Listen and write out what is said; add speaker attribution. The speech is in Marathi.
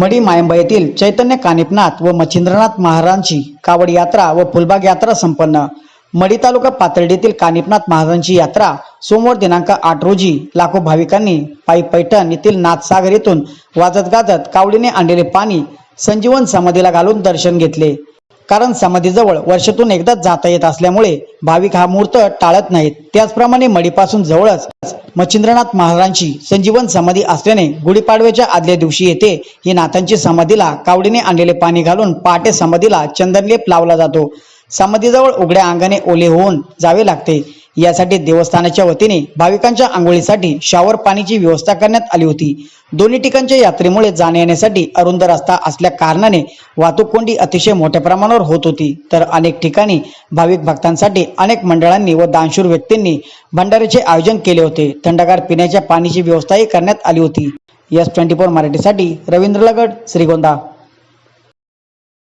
Speaker 1: मडी मायंबा येथील चैतन्य कानिपनाथ व मच्छिंद्रनाथ महाराजांची कावड यात्रा व फुलबाग यात्रा संपन्न. मडी तालुका पातळडीतील कानिपनाथ महाराजांची यात्रा सोमवार दिनांक आठ रोजी लाखो भाविकांनी पायी पैठण येथील नाथसागर येथून वाजत गाजत कावडीने आणलेले पाणी संजीवन समाधीला घालून दर्शन घेतले. कारण समाधीजवळ वर्षातून एकदाच जाता येत असल्यामुळे भाविक हा मुहूर्त टाळत नाहीत. त्याचप्रमाणे मडीपासून जवळच मच्छिंद्रनाथ महाराजांची संजीवन समाधी असल्याने गुढीपाडव्याच्या आदल्या दिवशी येथे ही नाथांची समाधीला कावडीने आणलेले पाणी घालून पहाटे समाधीला चंदनलेप लावला जातो. समाधीजवळ उघड्या अंगाने ओले होऊन जावे लागते. यासाठी देवस्थानाच्या वतीने भाविकांच्या आंघोळीसाठी शॉवर पाण्याची व्यवस्था करण्यात आली होती. दोन्ही ठिकाणच्या यात्रेमुळे जाण्या येण्यासाठी अरुंद रस्ता असल्या कारणाने वाहतूक कोंडी अतिशय मोठ्या प्रमाणावर होत होती. तर अनेक ठिकाणी भाविक भक्तांसाठी अनेक मंडळांनी व दानशूर व्यक्तींनी भंडाऱ्याचे आयोजन केले होते. थंडगार पिण्याच्या पाण्याची व्यवस्थाही करण्यात आली होती. एस ट्वेंटी फोर मराठीसाठी रवींद्र लगड श्रीगोंदा.